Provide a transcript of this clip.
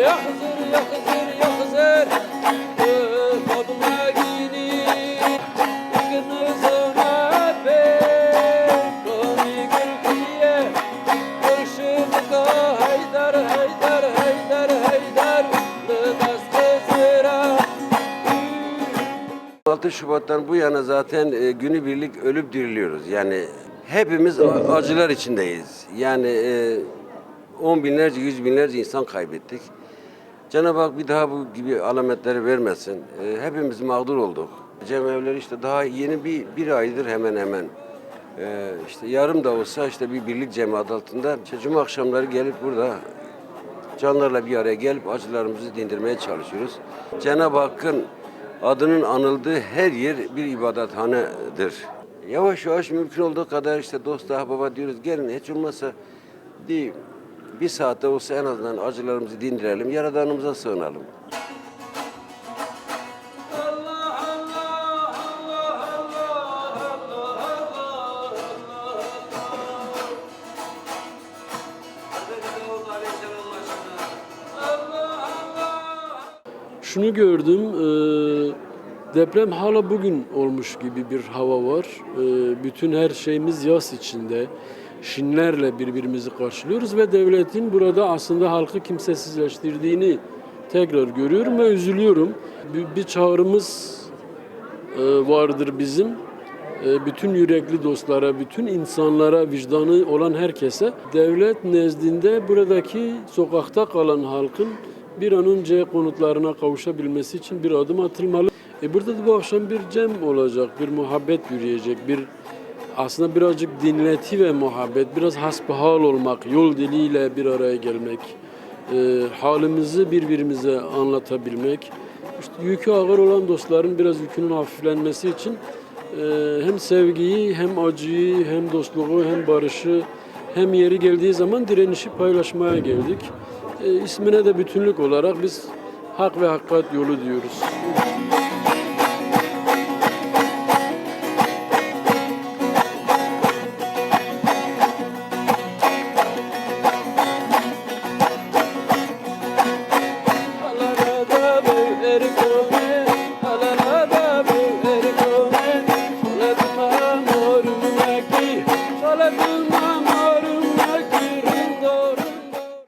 Ya Hızır ya Hızır ya Hızır Kadına gidin Kınızına ver Haydar Haydar Haydar Haydar Lıdas Kızıra Şubat'tan bu yana zaten e, günübirlik ölüp diriliyoruz. Yani hepimiz acılar içindeyiz. Yani e, on binlerce, yüz binlerce insan kaybettik. Cenab-ı Hak bir daha bu gibi alametleri vermesin. E, hepimiz mağdur olduk. Cemevleri işte daha yeni bir, bir aydır hemen hemen. E, işte yarım da olsa işte bir birlik cemaat altında işte cuma akşamları gelip burada canlarla bir araya gelip acılarımızı dindirmeye çalışıyoruz. Cenab-ı Hakk'ın adının anıldığı her yer bir ibadethanedir. Yavaş yavaş mümkün olduğu kadar işte dost baba diyoruz gelin hiç olmazsa bir, bir saatte olsa en azından acılarımızı dindirelim, yaradanımıza sığınalım. Şunu gördüm, e, deprem hala bugün olmuş gibi bir hava var. E, bütün her şeyimiz yas içinde. Şinlerle birbirimizi karşılıyoruz ve devletin burada aslında halkı kimsesizleştirdiğini tekrar görüyorum ve üzülüyorum. Bir, bir çağrımız e, vardır bizim. E, Bütün yürekli dostlara, bütün insanlara, vicdanı olan herkese devlet nezdinde buradaki sokakta kalan halkın bir an önce konutlarına kavuşabilmesi için bir adım atılmalı. E burada da bu akşam bir cem olacak, bir muhabbet yürüyecek, bir aslında birazcık dinleti ve muhabbet, biraz hasbihal olmak, yol diliyle bir araya gelmek, e, halimizi birbirimize anlatabilmek, işte yükü ağır olan dostların biraz yükünün hafiflenmesi için e, hem sevgiyi, hem acıyı, hem dostluğu, hem barışı, hem yeri geldiği zaman direnişi paylaşmaya geldik. E, ismine de bütünlük olarak biz hak ve hakikat yolu diyoruz. Hallelujah.